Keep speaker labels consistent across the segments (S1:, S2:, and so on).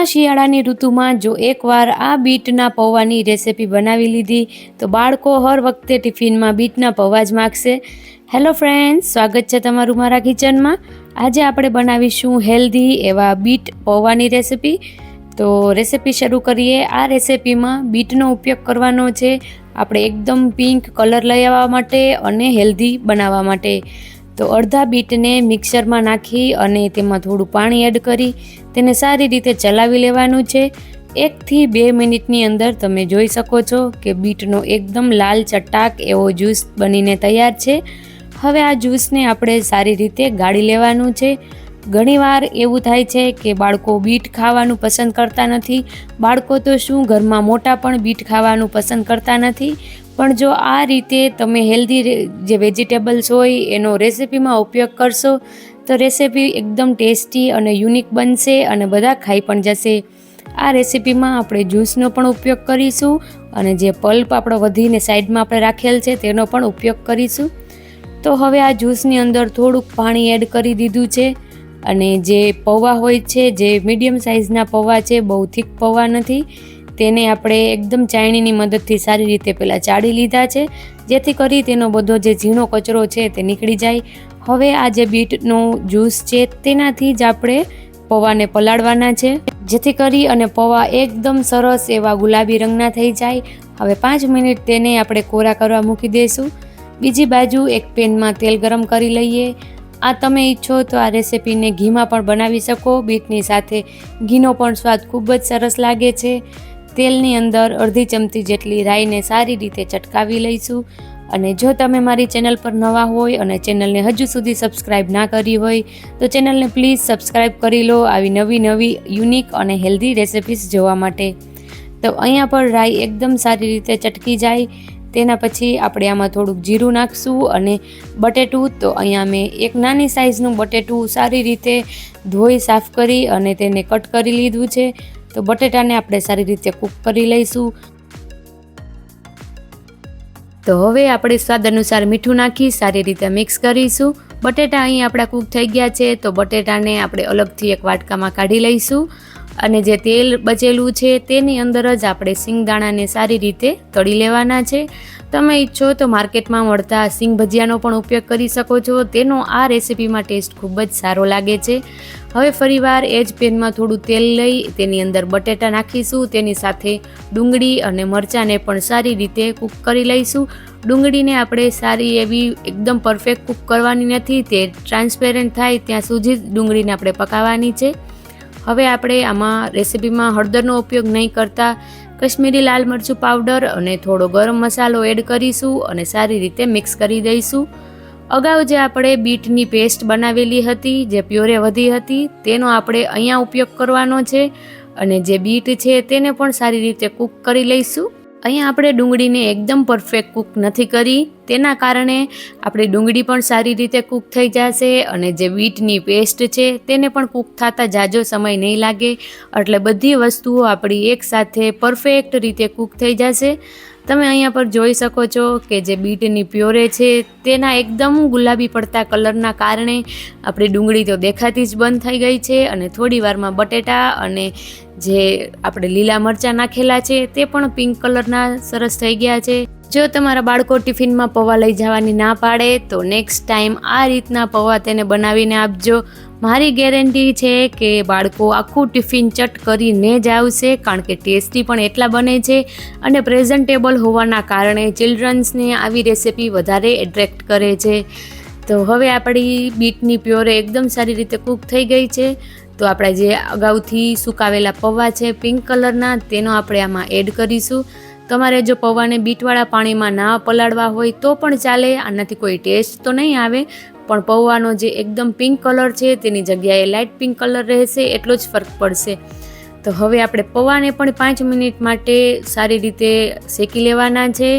S1: આ શિયાળાની ઋતુમાં જો એકવાર આ બીટના પૌવાની રેસિપી બનાવી લીધી, તો બાળકો હર વખતે ટિફિનમાં બીટના પૌવા જ માગશે. હેલો ફ્રેન્ડ્સ સ્વાગત છે તમારું મારા કિચનમાં. આજે આપણે બનાવીશું હેલ્ધી એવા બીટ પૌવાની રેસિપી. તો રેસિપી શરૂ કરીએ. આ રેસિપીમાં બીટનો ઉપયોગ કરવાનો છે. આપણે એકદમ પિંક કલર લઈ આવવા માટે અને હેલ્ધી બનાવવા માટે. તો અડધા બીટને મિક્સરમાં નાખી અને તેમાં થોડું પાણી એડ કરી તેને સારી રીતે ચલાવી લેવાનું છે. એકથી બે મિનિટની અંદર તમે જોઈ શકો છો કે બીટનો એકદમ લાલ ચટાક એવો જ્યુસ બનીને તૈયાર છે. હવે આ જ્યુસને આપણે સારી રીતે ગાળી લેવાનું છે. ઘણીવાર એવું થાય છે કે બાળકો બીટ ખાવાનું પસંદ કરતા નથી. બાળકો તો શું ઘરમાં મોટા પણ બીટ ખાવાનું પસંદ કરતા નથી? પણ જો આ રીતે તમે હેલ્ધી જે વેજીટેબલ્સ હોય, એનો રેસિપીમાં ઉપયોગ કરશો, તો રેસિપી એકદમ ટેસ્ટી અને યુનિક બનશે અને બધા ખાઈ પણ જશે. આ રેસિપીમાં આપણે જ્યુસનો પણ ઉપયોગ કરીશું અને જે પલ્પ આપણો વધીને સાઈડમાં આપણે રાખેલ છે, તેનો પણ ઉપયોગ કરીશું. તો હવે આ જ્યુસની અંદર થોડુંક પાણી એડ કરી દીધું છે અને જે પૌવા હોય છે, જે મીડિયમ સાઇઝના પૌવા છે, બહુ થીક પૌવા નથી તેને આપણે એકદમ ચાયણીની મદદથી સારી રીતે પહેલાં ચાળી લીધા છે. જેથી કરી તેનો બધો જે ઝીણો કચરો છે તે નીકળી જાય. હવે આ જે બીટનો જ્યુસ છે તેનાથી જ આપણે પૌવાને પલાળવાના છે. જેથી કરી અને પૌવા એકદમ સરસ એવા ગુલાબી રંગના થઈ જાય. હવે પાંચ મિનિટ તેને આપણે કોરા કરવા મૂકી દઈશું બીજી બાજુ એક પેનમાં તેલ ગરમ કરી લઈએ. આ તમે ઈચ્છો તો આ રેસીપીને ઘીમાં પણ બનાવી શકો. બીટની સાથે ઘીનો પણ સ્વાદ ખૂબ જ સરસ લાગે છે. તેલની અંદર અડધી ચમચી જેટલી રાઈને સારી રીતે ચટકાવી લઈશું. અને જો તમે મારી ચેનલ પર નવા હોય અને ચેનલને હજુ સુધી સબસ્ક્રાઈબ ના કરી હોય, તો ચેનલને પ્લીઝ સબસ્ક્રાઈબ કરી લો આવી નવી નવી યુનિક અને હેલ્ધી રેસિપીસ જોવા માટે. તો અહીંયા પર રાઈ એકદમ સારી રીતે ચટકી જાય. તેના પછી આપણે આમાં થોડુંક જીરું નાખશું અને બટેટું. તો અહીંયા મેં એક નાની સાઇઝનું બટેટું સારી રીતે ધોઈ સાફ કરી અને તેને કટ કરી લીધું છે. તો બટેટાને આપણે સારી રીતે કૂક કરી લઈશું. તો હવે આપણે સ્વાદ અનુસાર મીઠું નાખી સારી રીતે મિક્સ કરીશું. બટેટા અહીં આપણા કૂક થઈ ગયા છે, તો બટેટાને આપણે અલગથી એક વાટકામાં કાઢી લઈશું. અને જે તેલ બચેલું છે તેની અંદર જ આપણે સિંગદાણાને સારી રીતે તળી લેવાના છે. તમે ઈચ્છો તો માર્કેટમાં મળતા સિંગ ભજીયાનો પણ ઉપયોગ કરી શકો છો. તેનો આ રેસિપીમાં ટેસ્ટ ખૂબ જ સારો લાગે છે. હવે ફરીવાર એ જ પેનમાં થોડું તેલ લઈ તેની અંદર બટેટા નાખીશું. તેની સાથે ડુંગળી અને મરચાંને પણ સારી રીતે કૂક કરી લઈશું. ડુંગળીને આપણે સારી એવી એકદમ પરફેક્ટ કૂક કરવાની નથી. તે ટ્રાન્સપેરન્ટ થાય ત્યાં સુધી જ ડુંગળીને આપણે પકાવવાની છે. હવે આપણે આમાં રેસિપીમાં હળદરનો ઉપયોગ નહીં કરતા, કશ્મીરી લાલ મરચું પાવડર અને થોડો ગરમ મસાલો એડ કરીશું અને સારી રીતે મિક્સ કરી દઈશું. અગાઉ જે આપણે બીટની પેસ્ટ બનાવેલી હતી, જે પ્યોરે વધી હતી, તેનો આપણે અહીંયા ઉપયોગ કરવાનો છે અને જે બીટ છે તેને પણ સારી રીતે કૂક કરી લઈશું. અહીંયા આપણે ડુંગળીને એકદમ પરફેક્ટ કૂક નથી કરી. તેના કારણે આપણી ડુંગળી પણ સારી રીતે કૂક થઈ જશે અને જે બીટની પેસ્ટ છે તેને પણ કૂક થતાં જાજો સમય નહીં લાગે. એટલે બધી વસ્તુઓ આપણી એકસાથે પરફેક્ટ રીતે કૂક થઈ જશે. તમે અહીંયા પર જોઈ શકો છો કે જે બીટની પ્યોરે છે, તેના એકદમ ગુલાબી પડતા કલરના કારણે આપણી ડુંગળી તો દેખાતી જ બંધ થઈ ગઈ છે અને થોડી વારમાં બટેટા અને જે આપણે લીલા મરચાં નાખેલા છે, તે પણ પિંક કલરના સરસ થઈ ગયા છે. જો તમારા બાળકો ટિફિનમાં પૌવા લઈ જવાની ના પાડે, તો નેક્સ્ટ ટાઈમ આ રીતના પૌવા તેને બનાવીને આપજો. મારી ગેરંટી છે કે બાળકો આખું ટિફિન ચટ કરીને જ આવશે, કારણ કે ટેસ્ટી પણ એટલા બને છે અને પ્રેઝન્ટેબલ હોવાના કારણે ચિલ્ડ્રન્સને આવી રેસિપી વધારે એટ્રેક્ટ કરે છે. તો હવે આપણી બીટની પ્યોરે એકદમ સારી રીતે કૂક થઈ ગઈ છે. તો આપણા જે અગાઉથી સુકાવેલા પૌવા છે પિંક કલરના તેનો આપણે આમાં એડ કરીશું. તમારે જો પૌવાને બીટવાળા પાણીમાં ના પલાળવા હોય તો પણ ચાલે, આનાથી કોઈ ટેસ્ટ તો નહીં આવે. પણ પૌવાનો જે એકદમ પિંક કલર છે, તેની જગ્યાએ લાઇટ પિંક કલર રહેશે, એટલો જ ફરક પડશે. તો હવે આપણે પૌવાને પણ પાંચ મિનિટ માટે સારી રીતે શેકી લેવાના છે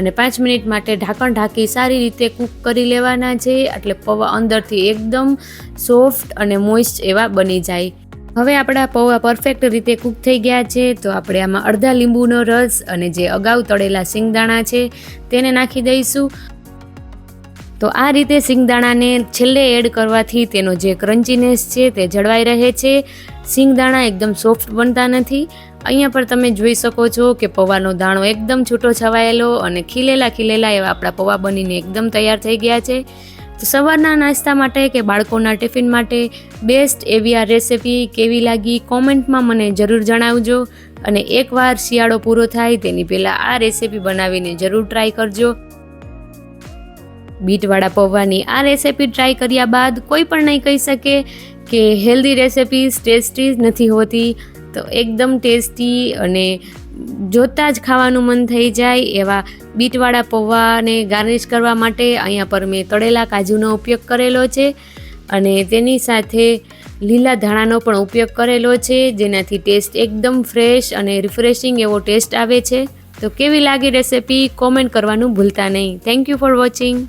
S1: અને પાંચ મિનિટ માટે ઢાંકણ ઢાંકી સારી રીતે કૂક કરી લેવાના છે, એટલે પૌવા અંદરથી એકદમ સોફ્ટ અને મોઇસ્ટ એવા બની જાય. હવે આપણા પૌવા પરફેક્ટ રીતે કૂક થઈ ગયા છે, તો આપણે આમાં અડધા લીંબુનો રસ અને જે અગાઉ તળેલા સિંગદાણા છે, તેને નાખી દઈશું. તો આ રીતે સિંગદાણાને છેલ્લે એડ કરવાથી તેનો જે ક્રન્ચીનેસ છે તે જળવાઈ રહે છે. સિંગદાણા એકદમ સોફ્ટ બનતા નથી. અહીંયા પર તમે જોઈ શકો છો કે પૌવાનો દાણો એકદમ છૂટો છવાયેલો અને ખીલેલા ખીલેલા એવા આપણા પૌવા બનીને એકદમ તૈયાર થઈ ગયા છે. તો સવારના નાસ્તા માટે કે બાળકોના ટિફિન માટે બેસ્ટ એવી આ રેસિપી કેવી લાગી કોમેન્ટમાં મને જરૂર જણાવજો. અને એકવાર શિયાળો પૂરો થાય તેની પહેલાં આ રેસિપી બનાવીને જરૂર ટ્રાય કરજો. બીટવાળા પૌવાની આ રેસિપી ટ્રાય કર્યા બાદ કોઈ પણ નહીં કહી શકે કે હેલ્ધી રેસિપી ટેસ્ટી નથી હોતી. તો એકદમ ટેસ્ટી અને જોતાં જ ખાવાનું મન થઈ જાય એવા બીટવાળા પૌવાને ગાર્નિશ કરવા માટે અહીંયા પર મેં તળેલા કાજુનો ઉપયોગ કરેલો છે અને તેની સાથે લીલા ધાણાનો પણ ઉપયોગ કરેલો છે, જેનાથી ટેસ્ટ એકદમ ફ્રેશ અને રિફ્રેશિંગ એવો ટેસ્ટ આવે છે. તો કેવી લાગી રેસિપી કોમેન્ટ કરવાનું ભૂલતા નહીં. Thank you for watching